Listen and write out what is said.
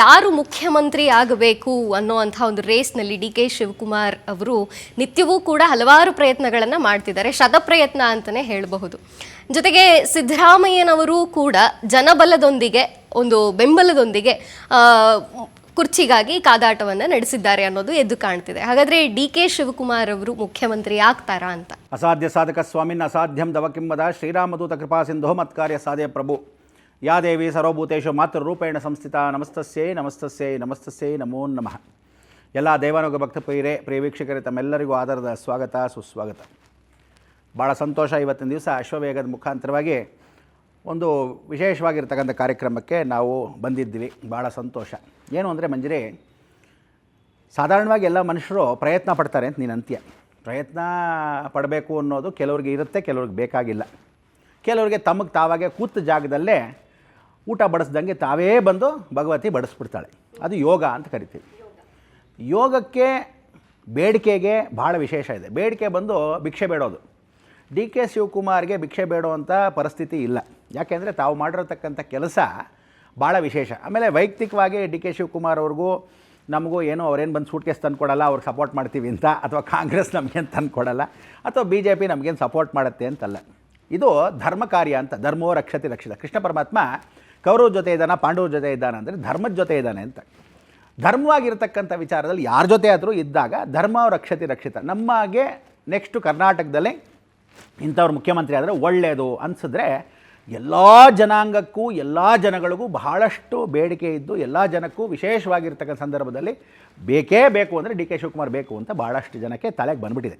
ಯಾರು ಮುಖ್ಯಮಂತ್ರಿ ಆಗಬೇಕು ಅನ್ನೋ ಅಂಥ ಒಂದು ರೇಸ್ನಲ್ಲಿ ಡಿ ಕೆ ಶಿವಕುಮಾರ್ ಅವರು ನಿತ್ಯವೂ ಕೂಡ ಹಲವಾರು ಪ್ರಯತ್ನಗಳನ್ನು ಮಾಡ್ತಿದ್ದಾರೆ. ಶತಪ್ರಯತ್ನ ಅಂತಲೇ ಹೇಳಬಹುದು. ಜೊತೆಗೆ ಸಿದ್ದರಾಮಯ್ಯನವರು ಕೂಡ ಜನಬಲದೊಂದಿಗೆ, ಒಂದು ಬೆಂಬಲದೊಂದಿಗೆ ಕುರ್ಚಿಗಾಗಿ ಕಾದಾಟವನ್ನು ನಡೆಸಿದ್ದಾರೆ ಅನ್ನೋದು ಎದ್ದು ಕಾಣ್ತಿದೆ. ಹಾಗಾದರೆ ಡಿ ಕೆ ಶಿವಕುಮಾರ್ ಅವರು ಮುಖ್ಯಮಂತ್ರಿ ಆಗ್ತಾರಾ ಅಂತ? ಅಸಾಧ್ಯ ಸಾಧಕ ಸ್ವಾಮಿನ್ ಅಸಾಧ್ಯಂ ದವಕಿಂಬದ ಶ್ರೀರಾಮದೂತ ಕೃಪಾ ಸಿಂಧು ಮತ್ಕಾರ್ಯ ಸಾಧೆ ಪ್ರಭು. ಯಾ ದೇವಿ ಸರ್ವಭೂತೇಶು ಮಾತೃರೂಪೇಣ ಸಂಸ್ಥಿತ ನಮಸ್ತಸ್ಯೈ ನಮಸ್ತಸ್ಯೈ ನಮಸ್ತಸ್ಯೈ ನಮೋ ನಮಃ. ಎಲ್ಲ ದೇವಾನುಗ ಭಕ್ತ ಪ್ರಿಯರೇ, ಪ್ರಿಯ ವೀಕ್ಷಕರೇ, ತಮ್ಮೆಲ್ಲರಿಗೂ ಆಧಾರದ ಸ್ವಾಗತ, ಸುಸ್ವಾಗತ. ಭಾಳ ಸಂತೋಷ ಇವತ್ತಿನ ದಿವಸ ಅಶ್ವವೇಗದ ಮುಖಾಂತರವಾಗಿ ಒಂದು ವಿಶೇಷವಾಗಿರ್ತಕ್ಕಂಥ ಕಾರ್ಯಕ್ರಮಕ್ಕೆ ನಾವು ಬಂದಿದ್ದೀವಿ. ಭಾಳ ಸಂತೋಷ. ಏನು ಅಂದರೆ ಮಂಜರಿ, ಸಾಧಾರಣವಾಗಿ ಎಲ್ಲ ಮನುಷ್ಯರು ಪ್ರಯತ್ನ ಪಡ್ತಾರೆ ಅಂತ ನೀನು ಅಂತ್ಯ ಪ್ರಯತ್ನ ಪಡಬೇಕು ಅನ್ನೋದು ಕೆಲವ್ರಿಗೆ ಇರುತ್ತೆ, ಕೆಲವ್ರಿಗೆ ಬೇಕಾಗಿಲ್ಲ. ಕೆಲವರಿಗೆ ತಮಗೆ ತಾವಾಗೆ ಕೂತ ಜಾಗದಲ್ಲೇ ಊಟ ಬಡಿಸ್ದಂಗೆ ತಾವೇ ಬಂದು ಭಗವತಿ ಬಡಿಸ್ಬಿಡ್ತಾಳೆ. ಅದು ಯೋಗ ಅಂತ ಕರಿತೀವಿ. ಯೋಗಕ್ಕೆ ಬೇಡಿಕೆಗೆ ಭಾಳ ವಿಶೇಷ ಇದೆ. ಬೇಡಿಕೆ ಬಂದು ಭಿಕ್ಷೆ ಬೇಡೋದು. ಡಿ ಕೆ ಶಿವಕುಮಾರ್ಗೆ ಭಿಕ್ಷೆ ಬೇಡುವಂಥ ಪರಿಸ್ಥಿತಿ ಇಲ್ಲ. ಯಾಕೆಂದರೆ ತಾವು ಮಾಡಿರತಕ್ಕಂಥ ಕೆಲಸ ಭಾಳ ವಿಶೇಷ. ಆಮೇಲೆ ವೈಯಕ್ತಿಕವಾಗಿ ಡಿ ಕೆ ಶಿವಕುಮಾರ್ ಅವ್ರಿಗೂ ನಮಗೂ ಏನೋ ಅವ್ರೇನು ಬಂದು ಸೂಟ್ಕೇಸ್ ತಂದು ಕೊಡಲ್ಲ ಅವ್ರಿಗೆ ಸಪೋರ್ಟ್ ಮಾಡ್ತೀವಿ ಅಂತ, ಅಥವಾ ಕಾಂಗ್ರೆಸ್ ನಮಗೇನು ತಂದು ಕೊಡಲ್ಲ, ಅಥವಾ ಬಿ ಜೆ ಪಿ ನಮಗೇನು ಸಪೋರ್ಟ್ ಮಾಡುತ್ತೆ ಅಂತಲ್ಲ. ಇದು ಧರ್ಮ ಕಾರ್ಯ ಅಂತ, ಧರ್ಮೋ ರಕ್ಷತೆ ರಕ್ಷಿತ. ಕೃಷ್ಣ ಪರಮಾತ್ಮ ಕೌರವ ಜೊತೆ ಇದ್ದಾನ, ಪಾಂಡವ್ರ ಜೊತೆ ಇದ್ದಾನೆ ಅಂದರೆ ಧರ್ಮದ ಜೊತೆ ಇದ್ದಾನೆ ಅಂತ. ಧರ್ಮವಾಗಿರ್ತಕ್ಕಂಥ ವಿಚಾರದಲ್ಲಿ ಯಾರ ಜೊತೆ ಆದರೂ ಇದ್ದಾಗ ಧರ್ಮ ರಕ್ಷತೆ ರಕ್ಷಿತ. ನಮಗೆ ನೆಕ್ಸ್ಟು ಕರ್ನಾಟಕದಲ್ಲಿ ಇಂಥವ್ರು ಮುಖ್ಯಮಂತ್ರಿ ಆದರೆ ಒಳ್ಳೆಯದು ಅನಿಸಿದ್ರೆ ಎಲ್ಲ ಜನಾಂಗಕ್ಕೂ, ಎಲ್ಲ ಜನಗಳಿಗೂ ಬಹಳಷ್ಟು ಬೇಡಿಕೆ ಇದ್ದು, ಎಲ್ಲ ಜನಕ್ಕೂ ವಿಶೇಷವಾಗಿರ್ತಕ್ಕಂಥ ಸಂದರ್ಭದಲ್ಲಿ ಬೇಕೇ ಬೇಕು ಅಂದರೆ ಡಿ ಕೆ ಶಿವಕುಮಾರ್ ಬೇಕು ಅಂತ ಭಾಳಷ್ಟು ಜನಕ್ಕೆ ತಲೆಗೆ ಬಂದ್ಬಿಟ್ಟಿದೆ.